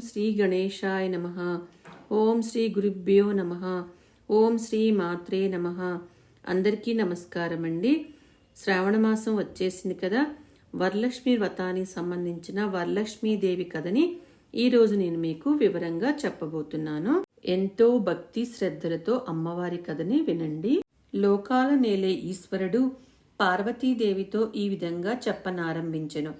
శ్రీ గణేశాయ నమ. ఓం శ్రీ గురుభ్యో నమ. ఓం శ్రీ మాత్రే నమ. అందరికీ నమస్కారం అండి శ్రావణ మాసం వచ్చేసింది కదా. వరలక్ష్మి వ్రతానికి సంబంధించిన వరలక్ష్మీదేవి కథని ఈరోజు నేను మీకు వివరంగా చెప్పబోతున్నాను. ఎంతో భక్తి శ్రద్ధలతో అమ్మవారి కథని వినండి. లోకాల నేలే ఈశ్వరుడు పార్వతీదేవితో ఈ విధంగా చెప్పనారంభించెను.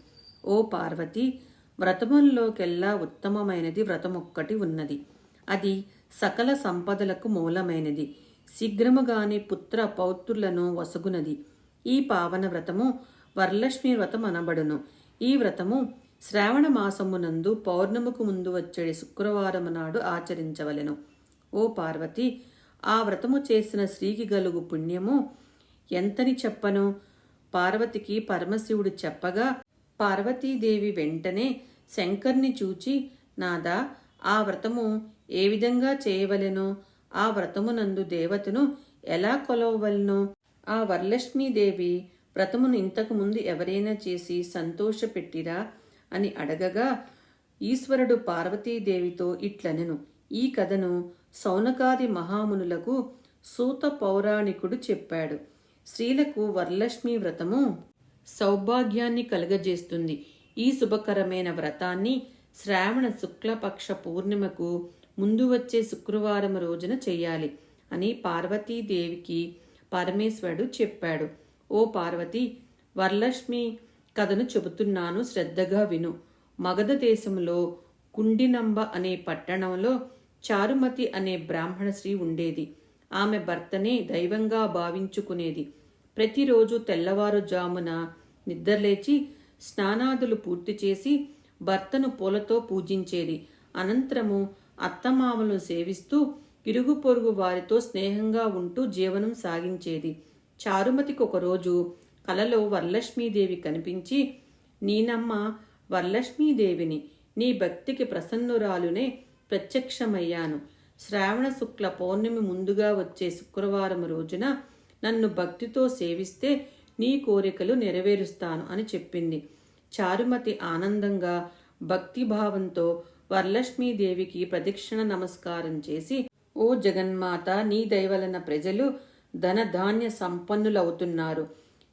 ఓ పార్వతి వ్రతముల్లోకెల్లా ఉత్తమమైనది వ్రతమొక్కటి ఉన్నది. అది సకల సంపదలకు మూలమైనది. శీఘ్రముగానే పుత్ర పౌత్రులను వసగునది. ఈ పావన వ్రతము వరలక్ష్మి వ్రతం అనబడును. ఈ వ్రతము శ్రావణ మాసమునందు పౌర్ణముకు ముందు వచ్చే శుక్రవారం నాడు ఆచరించవలెను. ఓ పార్వతి ఆ వ్రతము చేసిన స్త్రీకి గలుగు పుణ్యము ఎంతని చెప్పను? పార్వతికి పరమశివుడు చెప్పగా పార్వతీదేవి వెంటనే శంకర్ని చూచి నాదా ఆ వ్రతము ఏ విధంగా చేయవలెనో? ఆ వ్రతమునందు దేవతను ఎలా కొలవవలనో? ఆ వరలక్ష్మీదేవి వ్రతమును ఇంతకు ముందు ఎవరైనా చేసి సంతోషపెట్టిరా? అని అడగగా ఈశ్వరుడు పార్వతీదేవితో ఇట్లనెను. ఈ కథను సౌనకాది మహామునులకు సూత పౌరాణికుడు చెప్పాడు. స్త్రీలకు వరలక్ష్మి వ్రతము సౌభాగ్యాన్ని కలుగజేస్తుంది. ఈ శుభకరమైన వ్రతాన్ని శ్రావణ శుక్లపక్ష పూర్ణిమకు ముందు వచ్చే శుక్రవారం రోజున చేయాలి అని పార్వతీదేవికి పరమేశ్వరుడు చెప్పాడు. ఓ పార్వతి వరలక్ష్మి కథను చెబుతున్నాను శ్రద్ధగా విను. మగధ దేశంలో కుండినంబ అనే పట్టణంలో చారుమతి అనే బ్రాహ్మణ స్త్రీ ఉండేది. ఆమె భర్తనే దైవంగా భావించుకునేది. ప్రతిరోజు తెల్లవారుజామున నిద్రలేచి స్నానాదులు పూర్తి చేసి భర్తను పూలతో పూజించేది. అనంతరము అత్తమామలను సేవిస్తూ ఇరుగు పొరుగు వారితో స్నేహంగా ఉంటూ జీవనం సాగించేది. చారుమతికి ఒకరోజు కలలో వరలక్ష్మీదేవి కనిపించి నీనమ్మ వరలక్ష్మీదేవిని నీ భక్తికి ప్రసన్నురాలునే ప్రత్యక్షమయ్యాను. శ్రావణ శుక్ల పౌర్ణమి ముందుగా వచ్చే శుక్రవారం రోజున నన్ను భక్తితో సేవిస్తే నీ కోరికలు నెరవేరుస్తాను అని చెప్పింది. చారుమతి ఆనందంగా భక్తిభావంతో వరలక్ష్మీదేవికి ప్రదక్షిణ నమస్కారం చేసి ఓ జగన్మాత నీ దయవలన ప్రజలు ధనధాన్య సంపన్నులవుతున్నారు.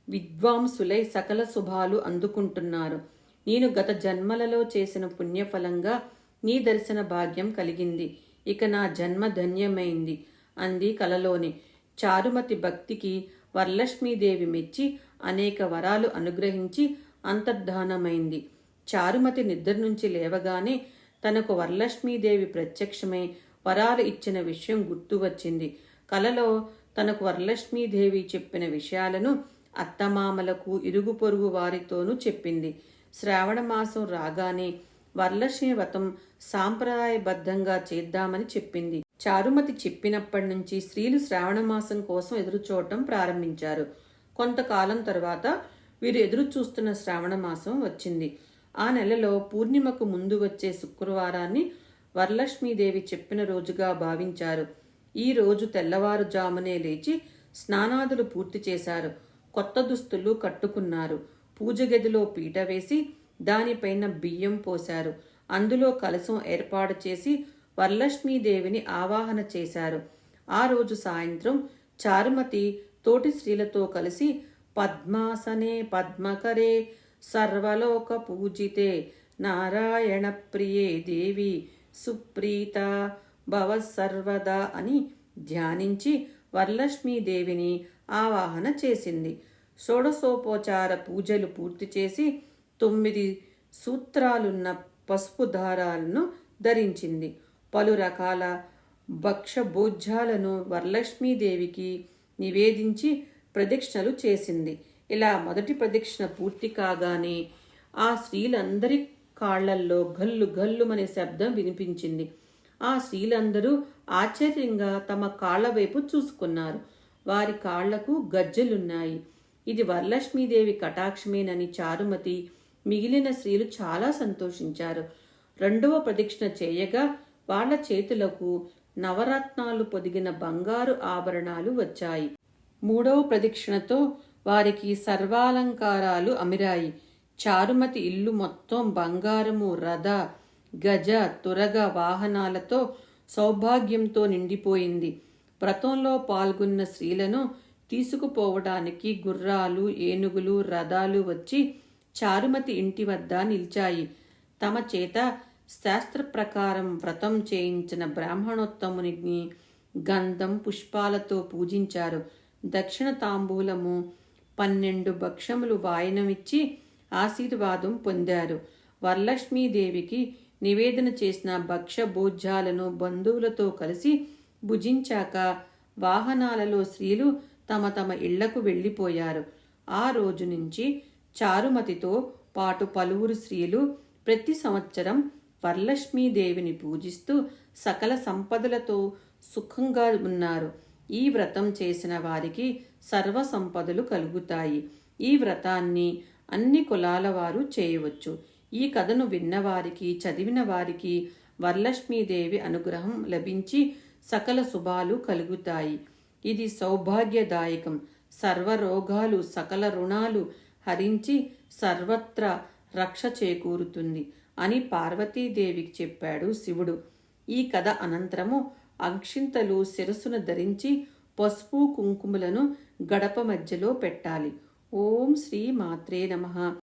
విద్వాంసులై సకల శుభాలు అందుకుంటున్నారు. నేను గత జన్మలలో చేసిన పుణ్యఫలంగా నీ దర్శన భాగ్యం కలిగింది. ఇక నా జన్మ ధన్యమైంది అంది కలలోని చారుమతి భక్తికి వరలక్ష్మీదేవి మెచ్చి అనేక వరాలు అనుగ్రహించి అంతర్ధానమైంది. చారుమతి నిద్ర నుంచి లేవగానే తనకు వరలక్ష్మీదేవి ప్రత్యక్షమై వరాలు ఇచ్చిన విషయం గుర్తు వచ్చింది. కలలో తనకు వరలక్ష్మీదేవి చెప్పిన విషయాలను అత్తమామలకు ఇరుగు పొరుగు వారితోనూ చెప్పింది. శ్రావణ మాసం రాగానే వరలక్ష్మి వ్రతం సాంప్రదాయబద్ధంగా చేద్దామని చెప్పింది. చారుమతి చెప్పినప్పటి నుంచి స్త్రీలు శ్రావణమాసం కోసం ఎదురు చూడటం ప్రారంభించారు. కొంతకాలం తర్వాత వీరు ఎదురు చూస్తున్న శ్రావణమాసం వచ్చింది. ఆ నెలలో పూర్ణిమకు ముందు వచ్చే శుక్రవారాన్ని వరలక్ష్మీదేవి చెప్పిన రోజుగా భావించారు. ఈ రోజు తెల్లవారుజామునే లేచి స్నానాదులు పూర్తి చేశారు. కొత్త దుస్తులు కట్టుకున్నారు. పూజ గదిలో పీట వేసి దానిపైన బియ్యం పోశారు. అందులో కలసం ఏర్పాటు చేసి వరలక్ష్మీదేవిని ఆవాహన చేశారు. ఆ రోజు సాయంత్రం చారుమతి తోటి స్త్రీలతో కలిసి పద్మాసనే పద్మకరే సర్వలోక పూజితే నారాయణ ప్రియే దేవి సుప్రీత భవ సర్వదా అని ధ్యానించి వరలక్ష్మీదేవిని ఆవాహన చేసింది. షోడసోపచార పూజలు పూర్తి చేసి తొమ్మిది సూత్రాలున్న పసుపు దారాలను ధరించింది. పలు రకాల భక్ష్యభోజ్యాలను వరలక్ష్మీదేవికి నివేదించి ప్రదక్షిణలు చేసింది. ఇలా మొదటి ప్రదక్షిణ పూర్తి కాగానే ఆ స్త్రీలందరి కాళ్ళల్లో గల్లు గల్లుమనే శబ్దం వినిపించింది. ఆ స్త్రీలందరూ ఆశ్చర్యంగా తమ కాళ్ళ వైపు చూసుకున్నారు. వారి కాళ్ళకు గజ్జలున్నాయి. ఇది వరలక్ష్మీదేవి కటాక్షమేనని చారుమతి మిగిలిన స్త్రీలు చాలా సంతోషించారు. రెండవ ప్రదక్షిణ చేయగా వాళ్ళ చేతులకు నవరత్నాలు పొదిగిన బంగారు ఆభరణాలు వచ్చాయి. మూడవ ప్రదక్షిణతో వారికి సర్వాలంకారాలు అమిరాయి. చారుమతి ఇల్లు మొత్తం బంగారము రథ గజ తురగ వాహనాలతో సౌభాగ్యంతో నిండిపోయింది. వ్రతంలో పాల్గొన్న స్త్రీలను తీసుకుపోవడానికి గుర్రాలు ఏనుగులు రథాలు వచ్చి చారుమతి ఇంటి వద్ద నిలిచాయి. తమ చేత శాస్త్ర ప్రకారం వ్రతం చేయించిన బ్రాహ్మణోత్తముని గంధం పుష్పాలతో పూజించారు. దక్షిణ తాంబూలము పన్నెండు భక్షములు వాయనమిచ్చి ఆశీర్వాదం పొందారు. వరలక్ష్మీదేవికి నివేదన చేసిన భక్ష్య భోజ్యాలను బంధువులతో కలిసి భుజించాక వాహనాలలో స్త్రీలు తమ తమ ఇళ్ళకు వెళ్ళిపోయారు. ఆ రోజు నుంచి చారుమతితో పాటు పలువురు స్త్రీలు ప్రతి సంవత్సరం వరలక్ష్మీదేవిని పూజిస్తూ సకల సంపదలతో సుఖంగా ఉన్నారు. ఈ వ్రతం చేసిన వారికి సర్వ సంపదలు కలుగుతాయి. ఈ వ్రతాన్ని అన్ని కులాల వారు చేయవచ్చు. ఈ కథను విన్నవారికి చదివిన వారికి వరలక్ష్మీదేవి అనుగ్రహం లభించి సకల శుభాలు కలుగుతాయి. ఇది సౌభాగ్యదాయకం. సర్వరోగాలు సకల రుణాలు హరించి సర్వత్ర రక్ష చేకూరుతుంది. అని పార్వతీదేవికి చెప్పాడు శివుడు. ఈ కథ అనంతరము అక్షింతలు శిరస్సును ధరించి పసుపు కుంకుమలను గడప మధ్యలో పెట్టాలి. ఓం శ్రీ మాత్రే నమః.